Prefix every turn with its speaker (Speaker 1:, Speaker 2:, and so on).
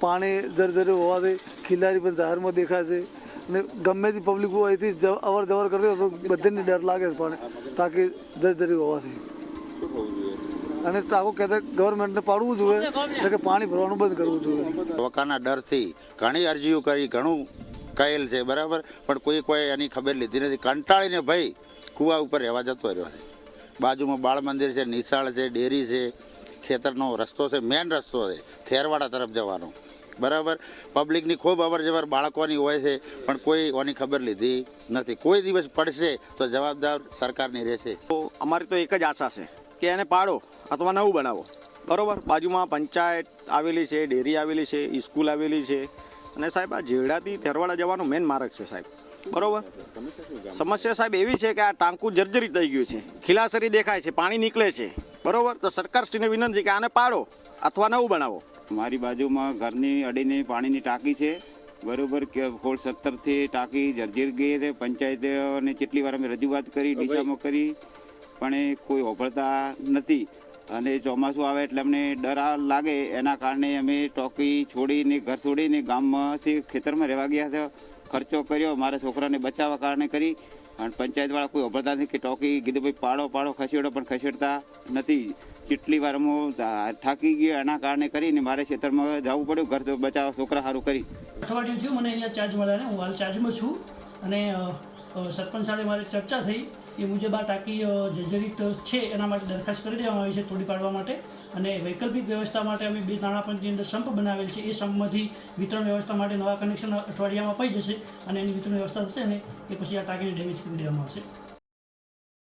Speaker 1: પાણી દર હોવાથી ખિલાડી પણ જાહેરમાં દેખાય છે. અને ગમે તે પબ્લિક અહીંથી અવર જવર કરતી હોય તો બધાને ડર લાગે છે પાણી ટાંકી દર હોવાથી. અને ટાંકો કહેતા ગવર્મેન્ટને પાડવું જોઈએ, એટલે કે પાણી ભરવાનું બંધ કરવું જોઈએ.
Speaker 2: વકાના ડરથી ઘણી અરજીઓ કરી, ઘણું કહેલ છે, બરાબર? પણ કોઈ કોઈ એની ખબર લીધી નથી. કંટાળીને ભાઈ કૂવા ઉપર રહેવા જતો રહ્યો છે. બાજુમાં બાળ મંદિર છે, નિશાળ છે, ડેરી છે ખેતરનો રસ્તો છે મેન રસ્તો છે થેરવાડા તરફ જવાનો. બરાબર? પબ્લિકની ખૂબ અવર જવર બાળકોની હોય છે, પણ કોઈ ઓની ખબર લીધી નથી. કોઈ દિવસ પડશે તો જવાબદાર સરકારની રહેશે.
Speaker 3: તો અમારી તો એક જ આશા છે કે એને પાડો અથવા નવું બનાવો. બરાબર? બાજુમાં પંચાયત આવેલી છે, ડેરી આવેલી છે સ્કૂલ આવેલી છે. અને સાહેબ, આ જેડાથી થેરવાડા જવાનો મેન માર્ગ છે સાહેબ. બરોબર? સમસ્યા સાહેબ એવી છે કે આ ટાંકું જર્જરિત થઈ ગયું છે. ખીલાસરી દેખાય છે, પાણી નીકળે છે. બરોબર? તો સરકારશ્રીને વિનંતી કે આને પાડો અથવા નવું બનાવો.
Speaker 4: મારી બાજુમાં ઘરની અડીને પાણીની ટાંકી છે. બરોબર કે સોળ સત્તરથી ટાંકી જર્જર ગઈ છે પંચાયતને કેટલી વાર અમે રજૂઆત કરી ડીસામાં કરી પણ એ કોઈ ઓભળતા નથી. અને ચોમાસું આવે એટલે અમને ડર લાગે. એના કારણે અમે ટોકી છોડીને, ઘર છોડીને ગામમાંથી ખેતરમાં રહેવા ગયા હતા. ખર્ચો કર્યો, મારા છોકરાને બચાવવા કારણે કરી. અને પંચાયતવાળા કોઈ અભરતા નથી કે ટોકી કીધું, ભાઈ, પાડો પાડો, ખસેડો, પણ ખસેડતા નથી. કેટલી વાર હું થાકી ગયો એના કારણે કરીને મારે ખેતરમાં જવું પડ્યું. ઘર બચાવવા છોકરા સારું કરી.
Speaker 5: અઠવાડિયું થયું, મને અહીંયા ચાર્જ મળ્યા ને. હું હાલ ચાર્જમાં છું. અને સરપંચ સાથે મારે ચર્ચા થઈ. એ મુજબ આ ટાંકી જર્જરિત છે એના માટે દરખાસ્ત કરી દેવામાં આવી છે તોડી પાડવા માટે. અને વૈકલ્પિક વ્યવસ્થા માટે અમે બે નાણાપંચની અંદર સંપ બનાવેલ છે. એ સંપમાંથી વિતરણ વ્યવસ્થા માટે નવા કનેક્શન અઠવાડિયામાં પડી જશે અને એની વિતરણ વ્યવસ્થા થશે અને એ પછી આ ટાંકીને ડેમેજ કરી દેવામાં આવશે.